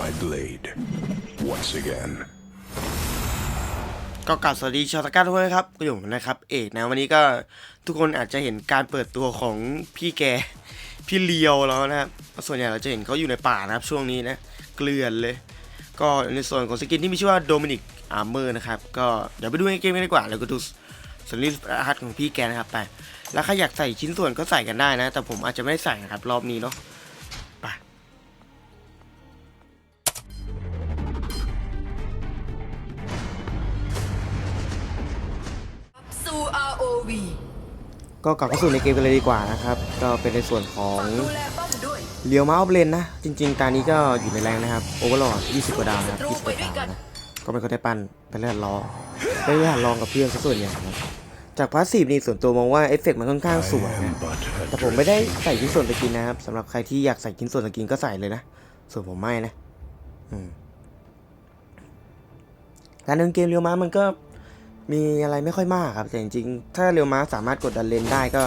my blade. Once again. ก็กลับสวัสดีชาวตะกร้าทุกคนนะครับก็อยู่นะครับ เอกนะวันนี้ก็ทุกคนอาจจะเห็นการเปิดตัวของพี่แก พี่เลียวแล้วนะครับ ส่วนใหญ่เราจะเห็นเขาอยู่ในป่านะครับช่วงนี้นะ เกลือนเลย ก็ในส่วนของสกินที่มีชื่อว่าโดมินิกอาร์เมอร์นะครับ ก็เดี๋ยวไปดูในเกมกันดีกว่า แล้วก็ดูสัญลักษณ์รหัสของพี่แกนะครับไป แล้วใครอยากใส่ชิ้นส่วนก็ใส่กันได้นะ แต่ผมอาจจะไม่ได้ใส่นะครับรอบนี้เนาะ ก็กลับเข้าสู่ในเกมกันเลยดีกว่านะครับ ก็เป็นในส่วนของเลียวมาออฟเลนนะ จริงๆ ตานี้ก็อยู่ในแรงนะครับโอเวอร์ลอด20 กว่าดาวนะครับ20กว่าด้วยกัดาวนะก็ไม่ค่อยได้ปั้นไปเล่นล้อไปเล่นลองกับเพื่อนส่วนใหญ่นะจากพาสซีฟนี่ส่วนตัวมองว่าเอฟเฟกมันค่อนข้างสวยนะแต่ผมไม่ได้ใส่ชิ้นส่วนสกินนะครับสำหรับใครที่อยากใส่ชิ้นส่วนสกินก็ใส่เลยนะ ส่วนผมไม่นะการเดินเกมเรียวมามันก็ มีอะไรไม่ค่อยมากครับ แต่จริงๆ ถ้าเรียวม้าสามารถกดดันเลนได้ก็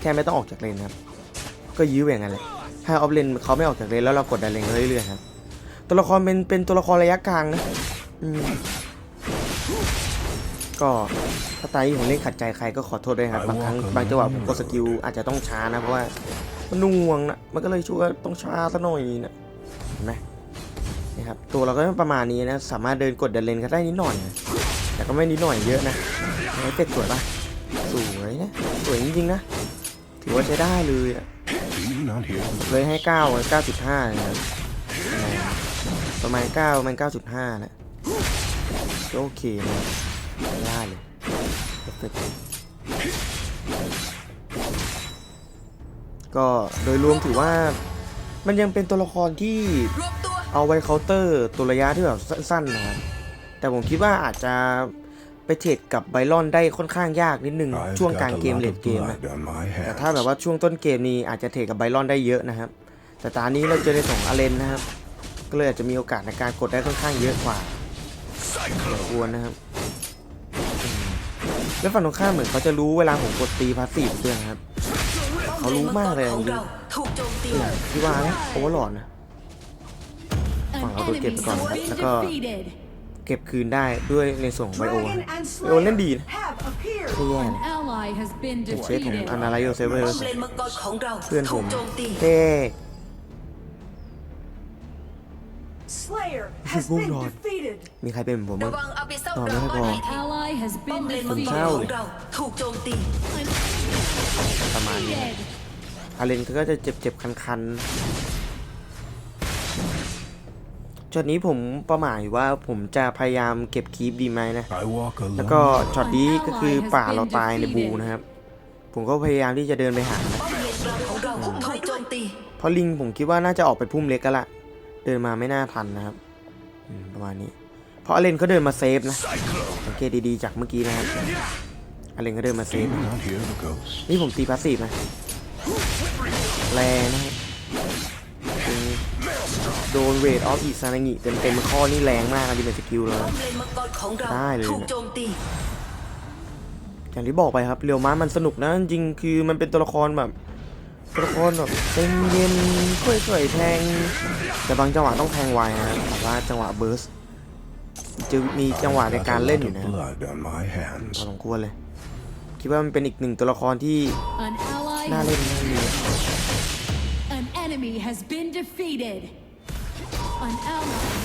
แค่ไม่ต้องออกจากเลนครับ ก็ยื้ออย่างนั้นแหละถ้าออฟเลนเขาไม่ออกจากเลนแล้วเรากดดันเลนเขาเรื่อยๆครับ ตัวละครเป็นเป็นตัวละครระยะกลางนะอืมก็ถ้าตายผมเล่นขัดใจใครก็ขอโทษด้วยครับ บางครั้งบางจังหวะผมกดสกิลอาจจะต้องช้านะ เพราะว่ามันหน่วงนะมันก็เลยช่วยต้องช้าซะหน่อยนะเห็นไหมนี่ครับตัวเราก็ประมาณนี้นะ สามารถเดินกดดันเลนก็ได้นิดหน่อยนะ แต่ก็ไม่นิดหน่อยเยอะนะเอฟเฟกสวยปะสวยนะ สวยจริงๆนะ ถือว่าใช้ได้เลยอะเลยให้เก้าเก้าจุดห้านะประมาณเก้ามาณเก้าจุดห้านะก็โอเคนะได้เลยก็โดยรวมถือว่ามันยังเป็นตัวละครที่เอาไว้เคาน์เตอร์ตัวระยะที่แบบสั้นๆนะครับ แต่ผมคิดว่าอาจจะไปเทรดกับไบรอนได้ค่อนข้างยากนิดนึง I've ช่วงก got ลาง a เกม lot เล of ดเกมนะ blood on my แต่ hands. ถ้าแบบว่าช่วงต้นเกมนี้อาจจะเทรดกับไบรอนได้เยอะนะครับ แต่ตอนนี้เราเจอในสองอาเลนนะครับ ก็เลยอาจจะมีโอกาสในการกดได้ค่อนข้างเยอะกว่าสมควรนะครับอืมแล้วฝั่งตรงข้ามเหมือนเขาจะรู้เวลาผมกดตีพาสซีฟด้วยนะครับ เขารู้มากเลยป้อจมริเลนงมังกรของเราถูกโจมตีๆที่ว่านะโอเวอร์หลอดนะ An ฝั่งเราโดนเก็บ enemy ไปก่อน has นะครับ been แล้วก็ defeated. เก็บคืนได้ด้วยในส่วนของไบโอ Dragon นะ and ไบโอเล่นดี Slayer นะ have appeared. ไม่แย่ An นะ ally has been เก็บเซตของ defeated. อนาไลโอเซเวอร์ป้อมเลนมังกรของเราเพื่อนผถูมกโจมตีเท่ Slayer has Hold been on. defeated. มีใครเป็นเหมือนผมระบ้างวังอาบิเซลต่อดไม่ราให้ก้อนพอให้ที Ally has ป้อ been มเลนมังกรเศร้าขเลอยงเราถูกโจมตีประมาณนี้ defeated. อาเลนก็จะเจ็บเจ็บคันคันๆ ช็อตนี้ผมประมาทอยู่ว่าผมจะพยายามเก็บคีปดีไหมนะ I walk แล้วก็ alone. ช็อตนี้ก็คือป่าเราตายในบูนะครับ ผมก็พยายามที่จะเดินไปหานะป้อมเลนกลางของเราถูกโจมตีเพราะลิงผมคิดว่าน่าจะออกไปพุ่มเล็กกันละเดินมาไม่น่าทันนะครับอืมประมาณนี้ เพราะอาเลนเขาเดินมาเซฟนะสังเกตดีๆจากเมื่อกี้นะครับอาเลนเขาเดินมาเซ Do ฟ you นะ not hear the ghost? นี่ผมตีพาสซีฟนะแรงนะครับเป็น โดนเวทออฟอีซานางิเต็มเต็มๆข้อนี่แรงมากนะที่เป็นสกิลเลยป้อมเลนมังกรของเราได้เลยนะถูกโจมตีอย่างที่บอกไปครับเรียวม้ามันสนุกนะจริงๆคือมันเป็นตัวละครแบบตัวละครแบบเย็นเย็นๆค่อยๆแทง แต่บางจังหวะต้องแทงไวนะแต่ว่าจังหวะเบิร์สจะมีจังหวะใน Got การ a เล่น lot อยู่ of นะ blood on my พอ hands. สมควรเลย คิดว่ามันเป็นอีกหนึ่งตัวละครที่ An ally น่าเล่น has, น่าเรีย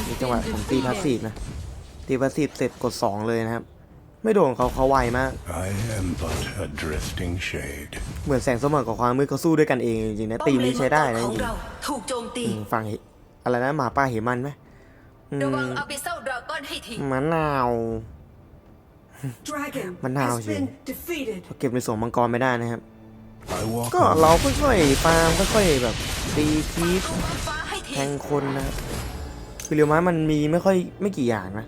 นี่จังหวะผมตีพาสซีฟนะ ตีพาสซีฟเสร็จกด 2 เลยนะครับ ไม่โดนเขาเขาไวมาก I am but a drifting shade. เหมือนแสงสว่างกับความมืดเขาสู้ด้วยกันเองจริงๆนะตีนี้ใช้ได้นะจริงถูกโจมตีๆอืมฟังอะไรนะหมาป่าเหมันไหมมระวังอาบิเซลดราก้อนให้ทีมะนาว Dragon Manao has chứ. been defeated. เก็บในส่วนมังกรไม่ได้นะครับ ก็เราค่อยๆฟาร์มค่อยๆแบบตีคีฟถูกฟ้าให้ที แทงคนนะครับคือเรียวม้ามันมีไม่ค่อยไม่กี่อย่างนะ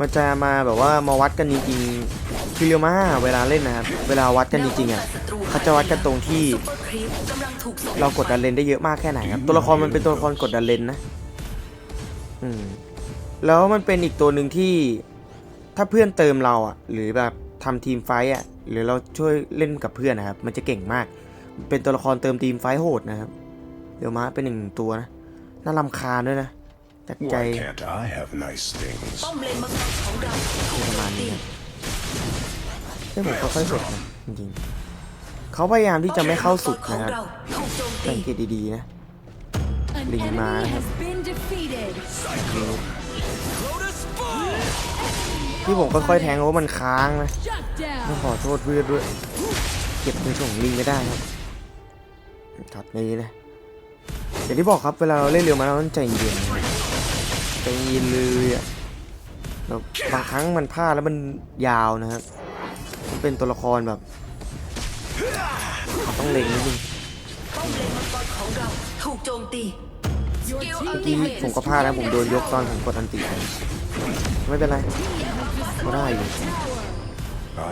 มันจะมาแบบว่ามาวัดกันจริงๆคือเรียวม้าเวลาเล่นนะครับเวลาวัดกันจริงๆอะเขาจะวัดกันตรงที่ เรากดดันเลนได้เยอะมากแค่ไหนครับตัวละครมันเป็นตัวละครกดดันเลนนะอืมแล้วมันเป็นอีกตัวหนึ่งที่ถ้าเพื่อนเติมเราอะ หรือแบบทำทีมไฟอะ หรือเราช่วยเล่นกับเพื่อนนะครับ มันจะเก่งมาก เป็นตัวละครเติมทีมไฟโหดนะครับ เดี๋ยวม้าเป็นหนึ่งตัวนะ น่ารำคาญด้วยนะจากใจ Why can't I have nice things? ป้อมเลนมังกรของเราถูกประโจมาณมตีนี้ครับซึ่งผมก็ค่อยสดนะจริงๆเขาพยายามที่จะไม่เข้าสุดป้อมนะเลครับมังกรของเราถูกโจมตีสังเกตดีๆนะ An Link enemy mà. has been defeated. ที่ผมค่อยๆแทงเพราะว่ามันค้างนะ Shut ต้อง down. ขอโทษเพื่อนด้วย เก็บในส่วนของลิงไม่ได้ครับช็อตนี้นะ อย่างที่บอกครับเวลาเราเล่นเร็วมาเราต้องใจเย็นนะครับใจเย็นเลยอะแล้วบางครั้งมันพลาดแล้วมันยาวนะครับ มันเป็นตัวละครแบบ ต้องเล็งนิดนึงป้อมเลนมังกรของเราถูกโจมตี Your Skill team เมื่อกี้ ultimate ผมก็พลาดนะผมโดนยกตอนผมกดอันติไปไม่เป็นไรก็ได้อยู่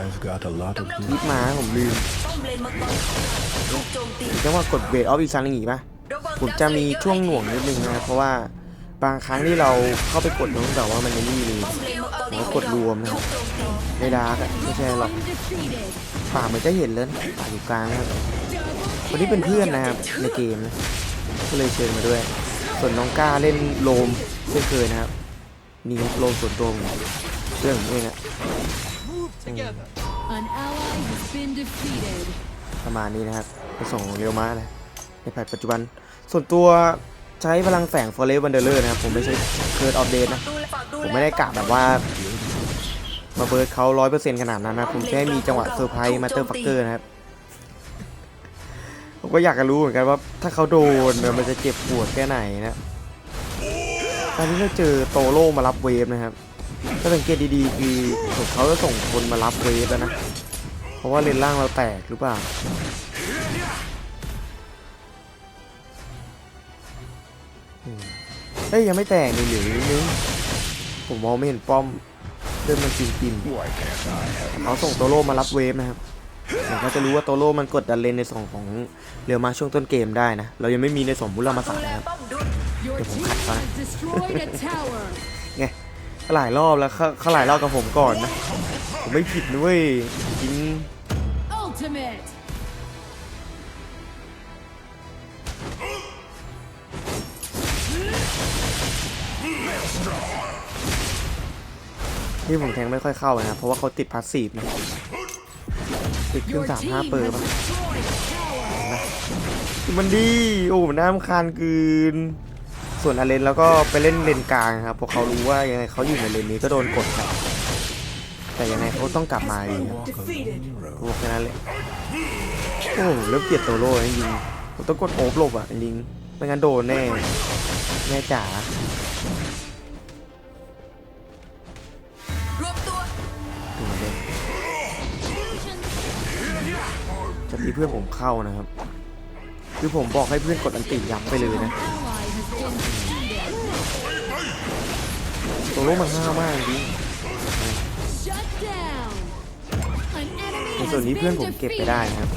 I've got a lot of ยิบมาผมลืมป้อมเลนมังกรของเราถูกโจมตีจังว่ากดเบรออฟอีกซันหนีป่ะระวัง ผมจะมีช่วงหน่วงนิดนึงนะครับเพราะว่าบางครั้งที่เราเข้าไปกดตั้งแต่ว่ามันไม่นี่เลยป้อมเลนมังกรผมก็กดรวมนะครับถูกโจมตีในดาร์กอะไม่ใช่หรอก been defeated. ป่าเหมือนจะเห็นเลยนะป่าอยู่กลางนะครับคนนี้เป็นเพื่อนนะครับในเกมนะก็เลยเชิญมาด้วย ส่วนน้องก้าเล่นโลมเช่นเคยนะครับนี่ครับโลมส่วนตัวผมเรื่องผมเองอะ An ally has been defeated. ประมาณนี้นะครับในส่งของเรียวมานะ ในแพทปัจจุบัน ส่วนตัวใช้พลังแฝง Forest Wanderer นะครับ ผมไม่ใช่เคิร์ดออฟเดตนะ ผมไม่ได้กะแบบว่า มาเบิร์ดเขาร้อยเปอร์เซ็นต์ขนาดนั้นนะ ผมแค่มีจังหวะเซอร์ไพรส์มาเตอร์ฟักเกอร์นะครับ ผมก็อยากจะรู้เหมือนกันว่าถ้าเขาโดนมันจะเจ็บปวดแค่ไหนนะตอนนี้เราเจอโตโร่มารับเวฟนะครับ ถ้าสังเกตดีๆคือผมเขาจะส่งคนมารับเวฟแล้วนะ เพราะว่าเลนล่างเราแตกหรือเปล่า เอ้ยยังไม่แตกนี่เหลือนิดนึงผมมองไม่เห็นป้อมเดินมันปินปิน Why can't I have เขาส่งโตโร่มารับเวฟนะครับผมก็จะรู้ว่าโตโร่มันกดดันเลนในส่วนของเรียวมาช่วงต้นเกมได้นะ เรายังไม่มีในส่วนบุรมาสาแลนะครับป้อมด้วย Your Để ผม team khắc vào. has destroyed a tower. ไงหลายรอบแล้วขาเขาหลายรอบกับผมก่อนนะ ผมไม่ผิดนะเว้ยจริง Ultimate. ที่ผมแทงไม่ค่อยเข้านะ เพราะว่าเขาติดพาสซีฟนะ ติดขึ้น Your สาม team ห้า has เปอร์ป่ะ destroyed a tower. มันดี โอ้มันน่ารำคาญเกินส่วนอาเลนแล้วก็ไปเล่นเลนกลางครับเพราะเขารู้ว่ายังไงเขาอยู่ในเลนนี้ก็โดนกดครับ แต่ยังไงเขาต้องกลับมาอยู่ walk a lonely road? พวกแค่นั้นเลยโอ้เริ่มเกลียดโตโร่จริงๆผมต้องกดโอบหลบอะจริงๆไม่งั้นโดนแน่แม่จ๋า จะมีเพื่อนผมเข้านะครับ คือผมบอกให้เพื่อนกดอันติย้ำไปเลยนะ Ally has been defeated. โตโร่มันห้าวมากจริง Shut down. An enemy ใน has ส่วนนี้เพื่อน been ผมเก็บไปได้ defeated. นะครับ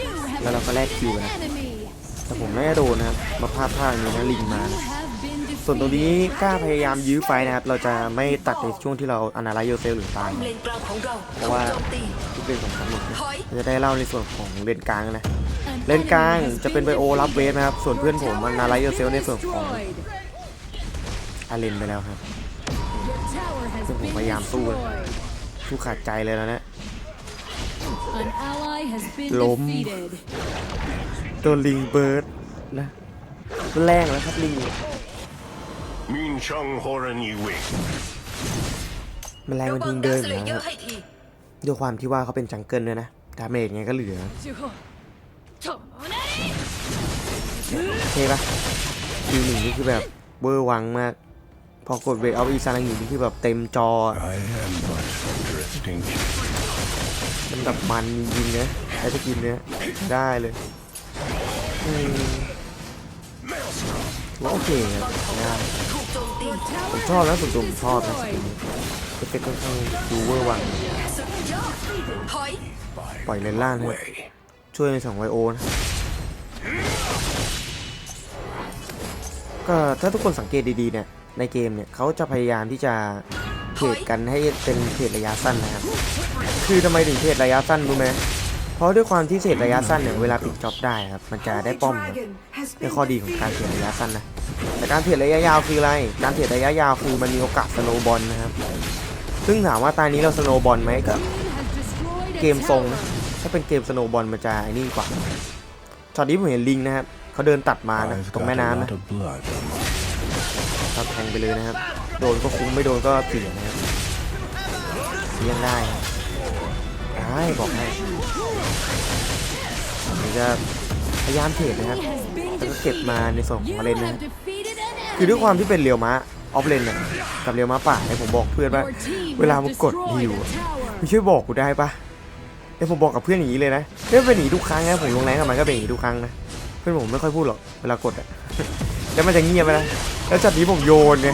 You have แล้วเราก็แลกคิว defeated นะ an enemy. แต่ผมไม่ได้โดนนะครับ มาพลาดท่าอย่างนี้นะลิงมา You นะ have been ส่วนตรงนี้ defeated. กล้าพยายามยื้อไฟนะครับ เราจะไม่ตัดในช่วงที่เราอนาไลโยเซลหรือตายป้อมเลนกลางของเราเพถูราะกว่าโจมตีทุกเรื่องของทั้งหมดนะถอยเราจะได้เล่าในส่วนของเลนกลางนะ An เลนกลาง enemy has จะเป็นไบ been โอรับเวฟ defeated. นะครับ ส่วนเพื่อนผม Your มัน tower นาไลโย has เซล been ในส่วนของ destroyed. อาเลนไปแล้วครับ Your tower has ซึ่งผม been พยายามสู้นะ destroyed. สู้ขาดใจเลยแล้วนะ An ally has been Lốm. defeated. โดนลิงเบิร์ดนะแรงแล้วครับลิง Min Chung Horan Yi Wing. มันแรงมันวัทิ้งเดิกนสอยู่เยแล้อวร์ให้ทีด้วยความที่ว่าเขาเป็นจังเกิลด้วยนะดาเมจไงก็เหลือโอเคปะดีหนึ่งนี่คือแบบเวอร์วังมาก พอกดเวทเอาอีซานังหนีนี่คือแบบเต็มจอมันแบบมันจริงๆนะไอ้สกินเนี้ยได้เลยว่าโอเคครับได้ ผมชอบนะส่วนตัวผมชอบนะสกินนี้เอฟเฟกต์ค่อนข้างดูเวอร์วังปล่อยเลนล่างเลยช่วยในสองไวโอนะก็ถ้าทุกคนสังเกตดีๆเนี่ยในเกมเนี่ยเขาจะพยายามที่จะเทรดกันให้เป็นเทรดระยะสั้นนะครับ คือทำไมถึงเทรดระยะสั้นรู้ไหม เพราะด้วยความที่เศษระยะสั้นเนี่ยเวลาปิดจ็อบได้ครับมันจะได้ป้อมครับเป็นข้อดีของการเทรดระยะสั้นนะแต่การเทรดระยะยาวคืออะไร การเทรดระยะยาวคือมันมีโอกาสสโนบอลนะครับ ซึ่งถามว่าตอนนี้เราสโนบอลไหมก็ has destroyed เกมทรงนะถ้าเป็นเกมสโนบอลมันจะไอ้นี่กว่าช็อตนี้ผมเห็นลิงนะครับเขาเดินตัดมานะตรงแม่น้ำนะ lot of blood on my ครับแทงไปเลยนะครับ โดนก็คุ้มไม่โดนก็เสียนะครับเลี่ยงได้ได้บอกให้ จะพยายามเทรดนะครับ Has been แล้วก็เก็บมาในส่วนของ You มาเลนนะ have defeated an คือด้วยความ enemy. ที่เป็นเรียวม้าออฟเลนน่ะกับเรียวม้าป่าเนี่ยผมบอกเพื่อนว่า Your team เวลา has มึงกด destroyed ฮิว a อะ tower. มึงช่วยบอกกูได้ปะเดี๋ยวผมบอกกับเพื่อนอย่างนี้เลยนะเพื่อนเป็นอย่างนี้ทุกครั้งนะผมลงแรงกับมันก็เป็นอย่างนี้ทุกครั้งนะเพื่อนผมไม่ค่อยพูดหรอกเวลากดอะแล้วมันจะเงียบไปนะแล้วจัดนี้ผมโยนไง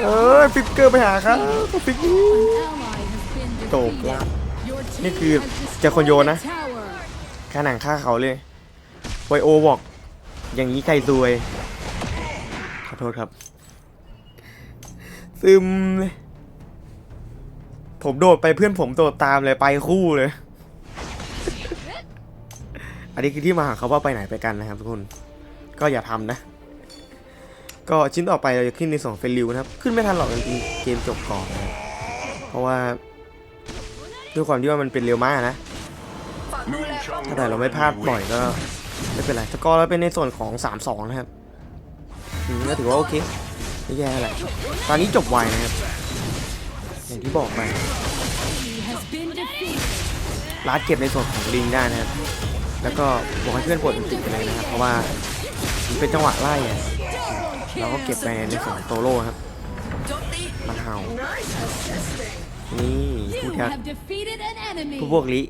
เออฟิกเกอร์ไปหาครับฟิกนี้ An ally has been โตก defeated. ละ Your นี่ team คือ has เจะคนโยน destroyed นะ a tower. ค่าหนังค่าเขาเลยไวโอบอก อย่างนี้ใครซวย ขอโทษครับ ซึมเลยผมโดดไปเพื่อนผมโดดตามเลยไปคู่เลย อันนี้คือที่มาของเขาว่าไปไหนไปกันนะครับทุกคน ก็อย่าทำนะ ก็ชิ้นต่อไปเราจะขึ้นในสองเฟลิวนะครับ ขึ้นไม่ทันหรอกจริงๆเกมจบก่อนนะเพราะว่าด้วยความที่ว่ามันเป็นเร็วมากนะ ถ้าแต่เราไม่พลาดบ่อยก็ไม่เป็นไรสกอร์เราเป็นในส่วนของ 3-2 นะครับอืมก็ถือว่าโอเคไม่แย่อะไรตอนนี้จบไวนะครับอย่างที่บอกไป He has been defeated. ลาดเก็บในส่วนของลิงได้นะครับ แล้วก็บอกให้เพื่อนปลดมันติดไปเลยนะครับ เพราะว่ามันเป็นจังหวะไล่อะเราก็เก็บไปในส่วนโตโร่ครับมันเห่านี่ผู้แทนผู้พวกลิ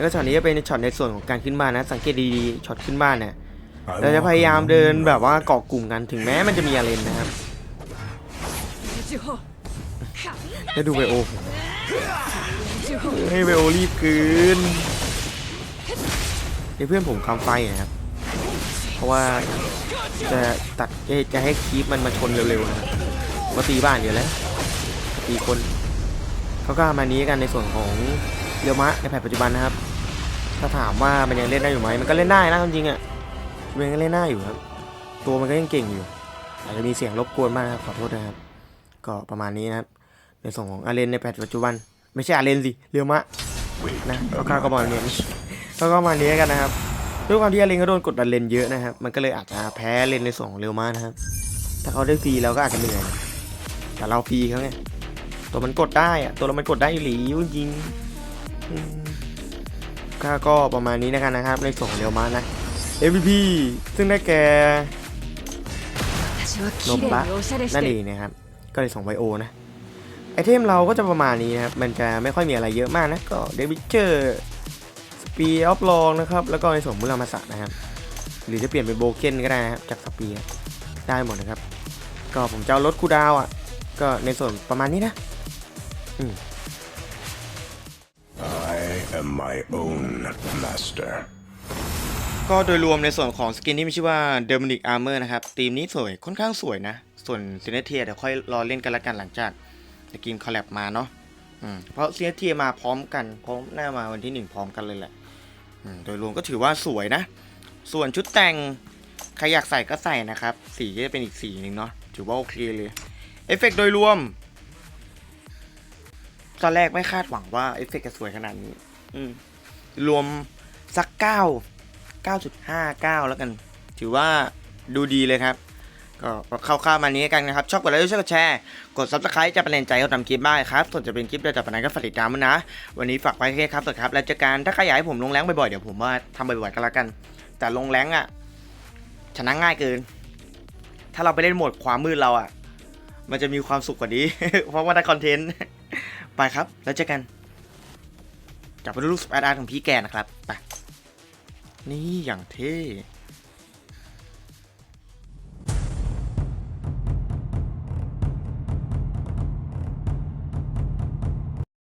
แล้วก็ช็อตนี้จะเป็นช็อตในส่วนของการขึ้นบ้านนะ สังเกตดีๆช็อตขึ้นบ้านเนี่ย I เราจะ walk พยายาม alone เดิน in แบบว่าเกาะกลุ่มกันถึงแม้มันจะมีอาเลนนะครับแล้วดูไบโอผมให้ไบโอรีบเกินให้เพื่อนผมคำไฟนะครับ เพราะว่าจะตัดจะจะให้คีปมันมาชนเร็วๆนะครับก็ตีบ้านอยู่แล้วตีคนเขาก็มานี้กันในส่วนของเรียวมะในแผนปัจจุบันนะครับ ถ้าถามว่ามันยังเล่นได้อยู่ไหมมันก็เล่นได้นะจริงๆอะมันยังเล่นได้อยู่ครับ ตัวมันก็ยังเก่งอยู่ อาจจะมีเสียงรบกวนบ้างนะครับขอโทษนะครับ ก็ประมาณนี้นะครับในส่วนของอาเลนในแพทปัจจุบัน ไม่ใช่อาเลนสิเรียวมะนะก็ค่าก็ประมาณนี้ก็ประมาณนี้กันนะครับด้วยความที่อาเลนก็โดนกดดันเลนเยอะนะครับ มันก็เลยอาจจะแพ้เลนในส่วนของเรียวมะนะครับ ถ้าเขาได้ฟรีเราก็อาจจะเหนื่อยแต่เราฟรีเขาไงตัวมันกดได้อะตัวเรามันกดได้อยู่หลีจริง ๆอืมก็ก็ประมาณนี้นะครับนะครับ ในส่วนของเรียวมะนะ MVP ซึ่งได้แก่นบละนั่นเองนะครับ ก็เลยส่งไวโอนะ ไอเทมเราก็จะประมาณนี้นะครับ มันจะไม่ค่อยมีอะไรเยอะมากนะ ก็เดวิเจอร์สปีออฟลองนะครับ แล้วก็ในส่วนมุรามาสะนะครับ หรือจะเปลี่ยนเป็นโบเกนก็ได้นะครับ จากสปีได้หมดนะครับ ก็ผมจะเอารถคูดาวอะ ก็ในส่วนประมาณนี้นะ I am my own master. ก็โดยรวมในส่วนของสกินที่มีชื่อว่าเด m ม n นิกอาร์เมอร์นะครับทีมนี้สวยค่อนข้างสวยนะ ส่วนซีเนเทียเดี๋ยวค่อยรอเล่นกันละกันหลังจากสกินคอลแลบมาเนาะเพราะซีเนเทียมาพร้อมกันพร้อมหน้ามาวันที่หนึ่งพร้อมกันเลยแหละโดยรวมก็ถือว่าสวยนะ ส่วนชุดแต่งใครอยากใส่ก็ใส่นะครับ สีก็จะเป็นอีกสีหนึ่งเนาะถือว่าโอเคเลยเอฟเฟกต์โดยรวมตอนแรกไม่คาดหวังว่าเอฟเฟกต์จะสวยขนาดนี้ รวมสักเก้า9.59แล้วกัน ถือว่าดูดีเลยครับ ก็เข้าๆมานี้กันนะครับ ชอบกดไลค์ช่วยกดแชร์ กด subscribe จะเป็นแรงใจเขาทำคลิปได้ครับ ส่วนจะเป็นคลิปเดียวจากปันไหนก็ฝากติดตามมันนะ วันนี้ฝากไว้แค่ครับสวัสดีครับ แล้วเจอกันถ้าใครอยากให้ผมลงแรงบ่อยๆ เดี๋ยวผมว่าทำบ่อยๆกันแล้วกัน แต่ลงแรงอะชนะง่ายเกิน ถ้าเราไปเล่นโหมดความมืดเราอะ มันจะมีความสุขกว่านี้ เพราะว่าได้คอนเทนต์ ไปครับ แล้วเจอกัน จับไปดูลูกสปาร์ตอาร์ของพี่แกนะครับ ไป นี่อย่างเท่